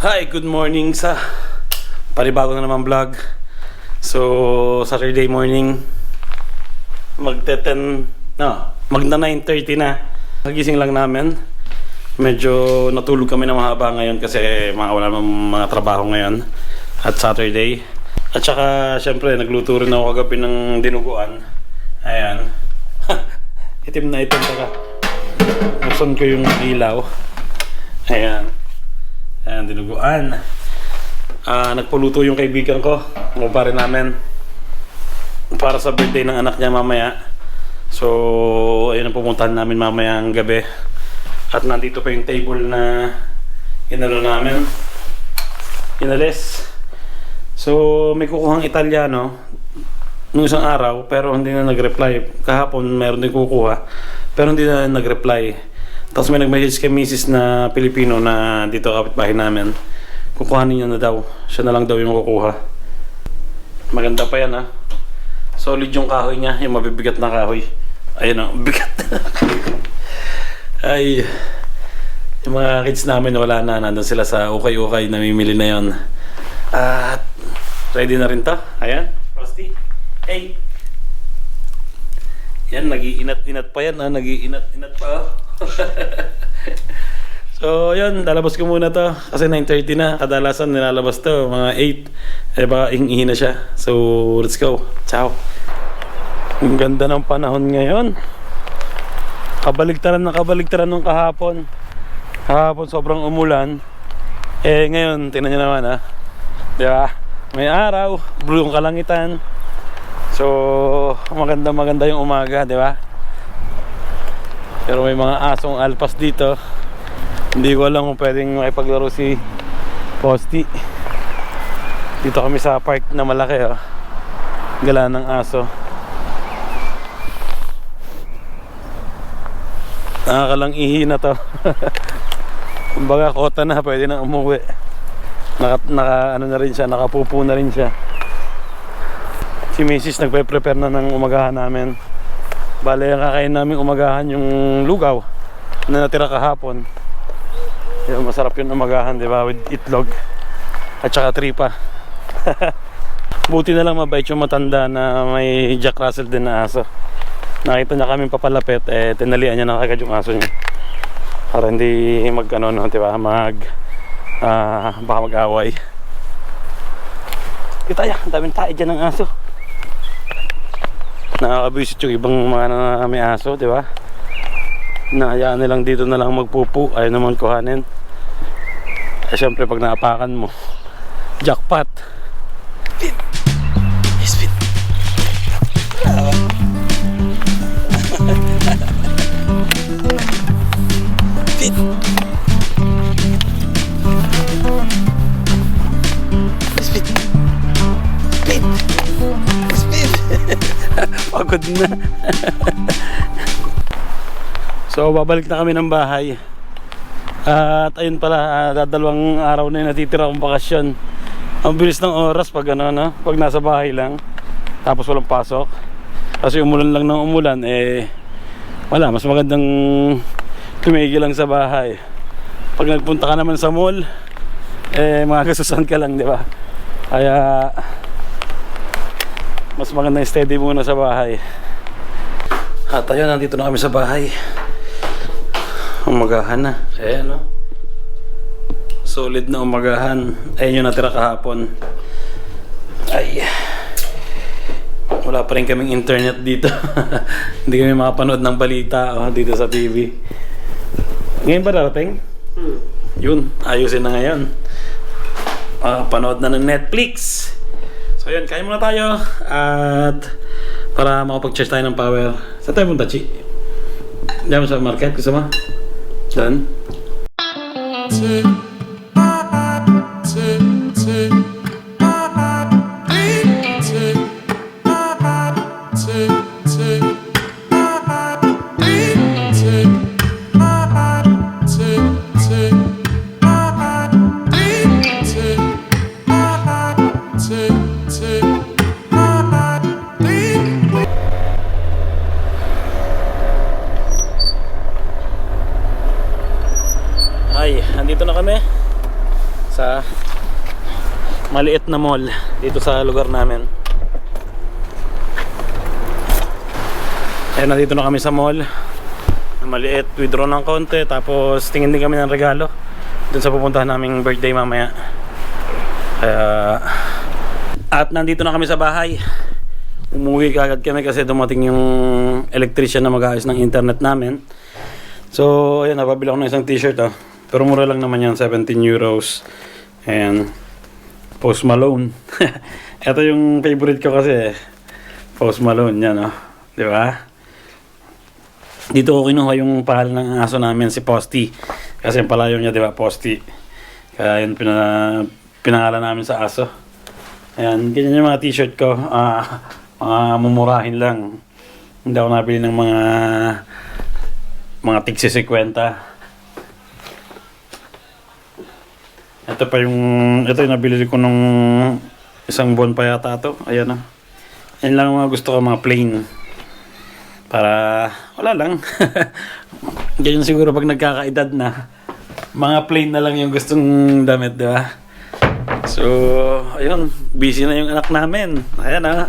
Hi, good morning sa panibago na naman vlog. So, Saturday morning, magte 10, no, magna 9.30 na. Nagising lang namin. Medyo natulog kami na mahaba ngayon kasi mga wala mga trabaho ngayon at Saturday. At saka, syempre, nagluto rin ako kagabi ng dinuguan. Ayan. itim na itim taka. Buksan ko yung ilaw. Ayan. Ayan, dinuguan. Ah, nagpuluto yung kaibigan ko. Kumpare namin. Para sa birthday ng anak niya mamaya. So, ayun ang pumuntahan namin mamaya ang gabi. At nandito pa yung table na inano namin. Inalis. So, may kukuhang Italiano nung isang araw pero hindi na nag-reply. Kahapon meron din kukuha pero hindi na nag-reply. Tapos may nag-message kay Mrs. na Pilipino na dito kapitbahay namin. Kukuhanin niya na daw. Siya na lang daw yung kukuha. Maganda pa yan ha. Solid yung kahoy niya, yung mabibigat na kahoy. Ayun o, bigat. Ay, yung mga kids namin wala na. Nandun sila sa ukay-ukay, namimili na yon. At ready na rin to. Ayan, Frosty. Hey. Yan, nag-iinat-inat pa yan. Ha? Nag-iinat-inat pa. oh. so, yun. Lalabas ko muna to. Kasi 9.30 na. Kadalasan nilalabas to. Mga 8. Eh, baka ihingi na siya. So, let's go. Ciao. Ang ganda ng panahon ngayon. Kabaligtaran na kabaligtaran nung kahapon. Kahapon sobrang umulan. Eh, ngayon, tingnan nyo naman ha. Di ba? May araw, blue yung kalangitan. So, maganda maganda yung umaga, di ba? Pero may mga asong alpas dito. Hindi ko alam kung pwedeng makipaglaro si Posty. Dito kami sa park na malaki, oh. Gala ng aso. Nakakalang ihi na to. Kumbaga, kota na, pwede na umuwi. Naka, naka ano na rin siya, nakapupo na rin siya si Mrs. nagpe-prepare na ng umagahan namin. Bale, ang kakain namin umagahan yung lugaw na natira kahapon. Yung masarap yung umagahan, di ba? With itlog at saka tripa. Buti na lang mabait yung matanda na may Jack Russell din na aso. Nakita niya kami papalapit, eh, tinalian niya na kagad yung aso niya. Para hindi mag, ano, no, di ba? Mag, ah, baka mag-away. Kita ya, daming tae dyan ng aso nakakabisit yung ibang mga na may aso, di ba? Nahayaan nilang dito na lang magpupo, ayaw naman kuhanin. Eh syempre pag naapakan mo, jackpot. Na. so, babalik na kami ng bahay. At ayun pala, uh, dadalawang araw na yung natitira akong bakasyon. Ang bilis ng oras pag ano, no? pag nasa bahay lang. Tapos walang pasok. Kasi umulan lang ng umulan, eh, wala, mas magandang tumigil lang sa bahay. Pag nagpunta ka naman sa mall, eh, mga kasusan ka lang, di ba? Kaya, mas maganda steady muna sa bahay at ayun nandito na kami sa bahay. Umagahan na. Ayan no? Solid na umagahan. Ayun yung natira kahapon. Ay wala pa rin kaming internet dito. Hindi kami makapanood ng balita oh, dito sa TV ngayon ba darating? Hmm. yun ayusin na ngayon. Ah, panood na ng Netflix. So yun, kain muna tayo. At para makapag-charge tayo ng power. Saan tayo punta, Chi? Diyan mo sa market, gusto mo? Ay, andito na kami. sa maliit na mall dito sa lugar namin. Ayan, nandito na kami sa mall. Maliit, withdraw ng konti. Tapos tingin din kami ng regalo. Dun sa pupuntahan naming birthday mamaya. Kaya... At nandito na kami sa bahay. Umuwi kagad kami kasi dumating yung electrician na mag-aayos ng internet namin. So, ayan, napabili ako ng isang t-shirt ah. Pero mura lang naman yan, 17 euros. And Post Malone. Ito yung favorite ko kasi. Post Malone, yan oh. Di ba? Dito ko kinuha yung pahal ng aso namin, si Posty. Kasi yung palayo niya, di ba, Posty. Kaya yun pina, pinangalan namin sa aso. Ayan, ganyan yung mga t-shirt ko. Ah, mga mumurahin lang. Hindi ako nabili ng mga mga tigsi 50. Ito pa yung, ito yung nabili ko nung isang buwan pa yata ito. Ayan na. Yan lang ang mga gusto ko, mga plain. Para, wala lang. Ganyan siguro pag nagkakaedad na. Mga plain na lang yung gustong damit, di ba? So, ayun, busy na yung anak namin. Ayan ah.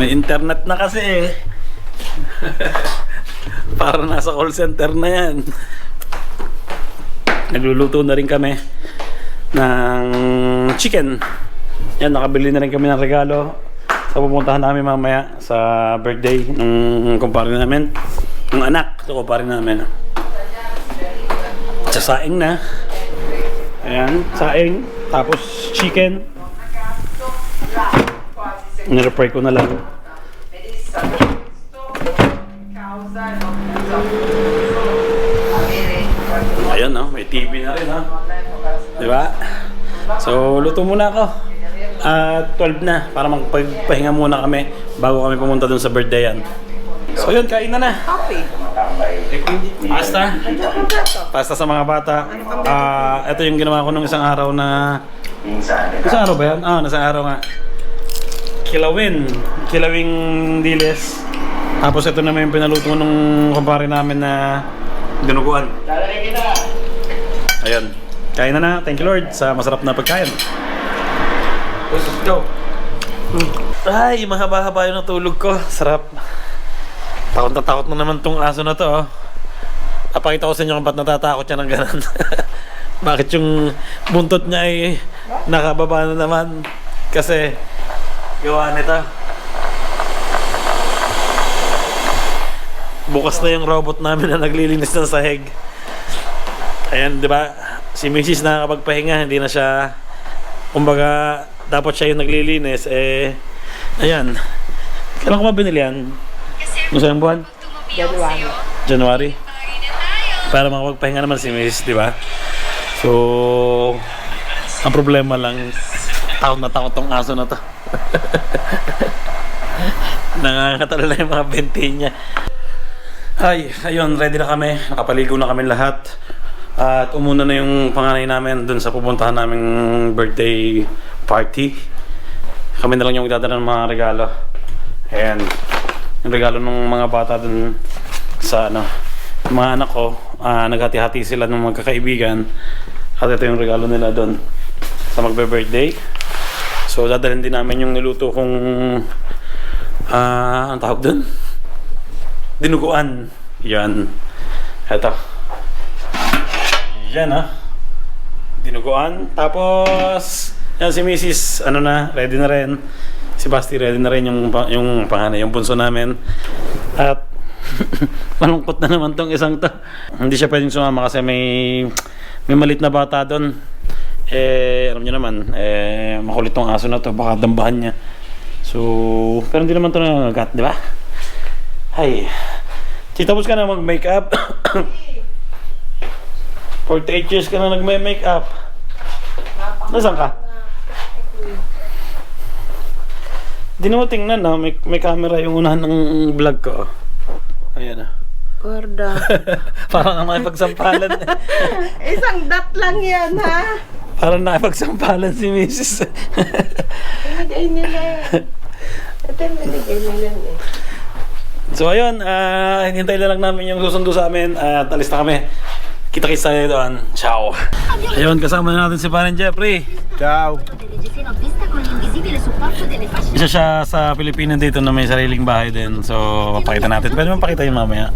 May internet na kasi eh. Para nasa call center na yan. Nagluluto na rin kami ng chicken. Yan, nakabili na rin kami ng regalo sa pupuntahan namin mamaya sa birthday ng kumpare namin. Ng anak sa kumpare namin. Sa saing na. Ayan, saing. Tapos chicken. Nirepry ko na lang. Ayan, no? may TV na rin, ha? Di ba? So, luto muna ako. At 12 na, para magpahinga muna kami bago kami pumunta dun sa birthday yan. So yun, kain na na. Coffee. Pasta. Pasta sa mga bata. Ah, ito yung ginawa ko nung isang araw na... Isang araw ba yan? Ah, isang araw nga. Kilawin. Kilawing diles. Tapos ito naman yung pinaluto nung kumpare namin na dinuguan. Ayan. Kain na na. Thank you Lord sa masarap na pagkain. Let's go. Ay, mahaba-haba yung natulog ko. Sarap. Takot na takot na naman tong aso na to. Oh. Napakita ko sa inyo kung ba't natatakot siya ng ganun. Bakit yung buntot niya ay nakababa na naman. Kasi gawa nito. Bukas na yung robot namin na naglilinis ng sahig. Ayan, di ba? Si Mrs. nakakapagpahinga, hindi na siya kumbaga dapat siya yung naglilinis eh ayan kailan ko ba binili yan? Kung saan buwan? January. January para makapagpahinga naman si Miss, di ba? So, ang problema lang, takot na takot tong aso na to. Nangangatalala yung mga bente niya. Ay, ayun, ready na kami. Nakapaligo na kami lahat. At umuna na yung panganay namin dun sa pupuntahan naming birthday party. Kami na lang yung magdadala ng mga regalo. Ayan. Yung regalo ng mga bata dun sa ano, mga anak ko. ah, naghati-hati sila ng magkakaibigan. At ito yung regalo nila dun sa magbe-birthday. So, dadalhin din namin yung niluto kong ah, ang tawag dun? Dinuguan. Yan. Eto. Yan ah. Dinuguan. Tapos, yan si Mrs. Ano na, ready na rin. Si Basti ready na rin yung, yung panganay, yung bunso namin. At malungkot na naman tong isang to. Hindi siya pwedeng sumama kasi may may malit na bata doon. Eh, alam niyo naman, eh, makulit tong aso na to, baka dambahan niya. So, pero hindi naman to nangagat, di ba? Ay. Si tapos ka na mag-makeup. 48 years ka na nagme-makeup. Nasaan ka? Di mo tingnan na, may, may camera yung unahan ng vlog ko. Ayan ah. Gorda. Parang ang makipagsampalan. Isang dot lang yan, ha? Parang nakipagsampalan si Mrs. Binigay nila. Ito yung binigay nila eh. so ayun, ah hinintay na lang namin yung susundo sa amin at alis na kami. Kita-kits tayo doon. Ciao. Ayun, kasama na natin si Parin Jeffrey. Ciao. Isa siya sa Pilipinas dito na may sariling bahay din. So, papakita natin. Pwede mo pakita yun mamaya.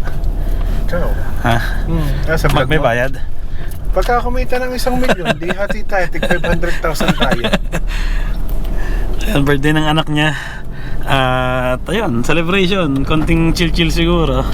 Ciao. Ha? Hmm. Nasa Mag vlog may mo? bayad? Pagka kumita ng isang milyon, di hati tayo, tig 500,000 tayo. Ayun, birthday ng anak niya. At ayun, celebration. Konting chill-chill siguro.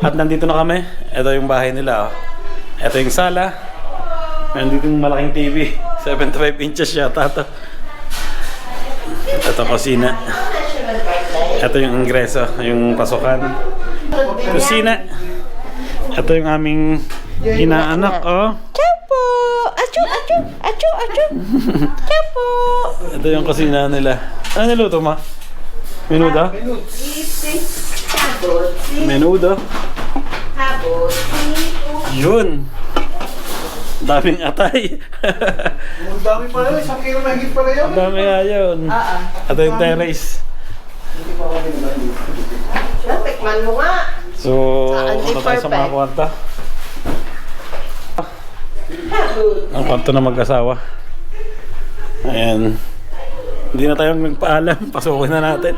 At nandito na kami. Ito yung bahay nila. Oh. Ito yung sala. Nandito yung malaking TV. 75 inches yata ito. Ito kusina. Ito yung ingreso, yung pasukan. Kusina. Ito yung aming inaanak, oh. Chapo! Achu, achu, achu, achu. Chapo! Ito yung kusina nila. Ano niluto mo? Menudo? Menudo? Habot. Yun. Daming atay. Ang dami pala, isang kilo mahigit pala yun. Ang dami nga yun. Ito yung terrace. Tikman mo nga. So, Ah, ano tayo sa mga kwarta? Ang kwarto na mag-asawa. Ayan. Hindi na tayo nagpaalam. Pasukin na natin.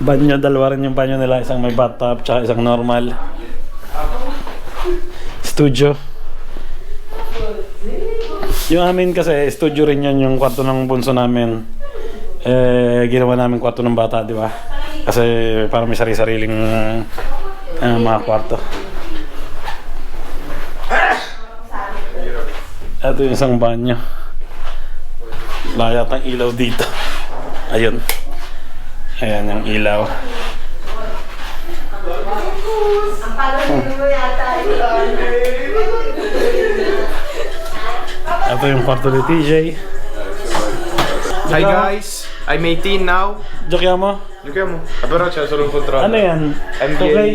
Banyo, dalawa rin yung banyo nila. Isang may bathtub, tsaka isang normal. Studio. Yung amin kasi, studio rin yan yung kwarto ng bunso namin. Eh, ginawa namin kwarto ng bata, di ba? Kasi para may sari-sariling ah, mga kwarto. Ito yung isang banyo. Layat ang ilaw dito. Ayun. Ayan yung ilaw. Ito yung kwarto ni TJ. Hi guys, I'm 18 now. Joke mo? Giochiamo a Perugia solo un contratto. Ano yan? 2K? NBA.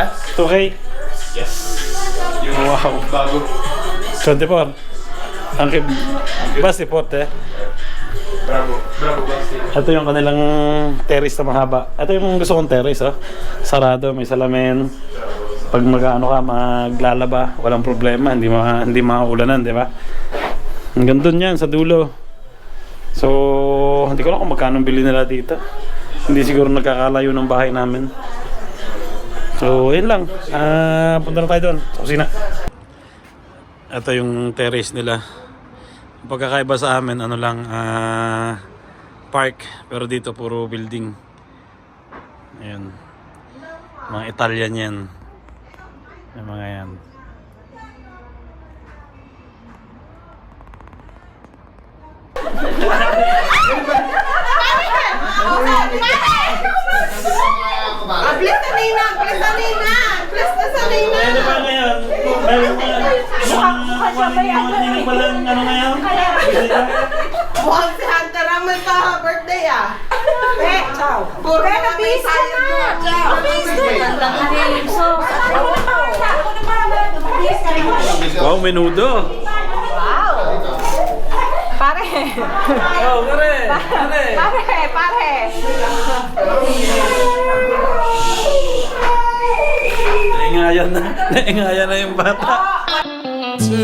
Eh? 2K? Yes. Wow. Bago. 24. Anche basti forte. Bravo, bravo Basti. Ito yung kanilang terrace na mahaba. Ito yung gusto kong terrace, oh. Sarado, may salamin. Pag mag-ano ka, maglalaba, walang problema, hindi ma hindi mauulanan, di ba? Hanggang doon yan, sa dulo. So, hindi ko alam kung magkano bili nila dito. Hindi siguro nagkakalayo ng bahay namin. So, yun lang. Ah, punta na tayo doon. Kusina. Ito yung terrace nila. Ang pagkakaiba sa amin, ano lang, ah, park. Pero dito, puro building. Ayan. Mga Italian yan. Yung mga yan. Ah, bless na Nina! Bless na Nina! Bless na sa Nina! Ano ba ngayon? Meron ka, yung walang ano ngayon? Mukhang si Hunter ang may birthday ah! Eh, ciao! Puro na busy na! Ciao! Wow, menudo. Pare! Oh, kare. Kare. Pare! Pare! Naingayan na. Naingayan na yung bata. আছে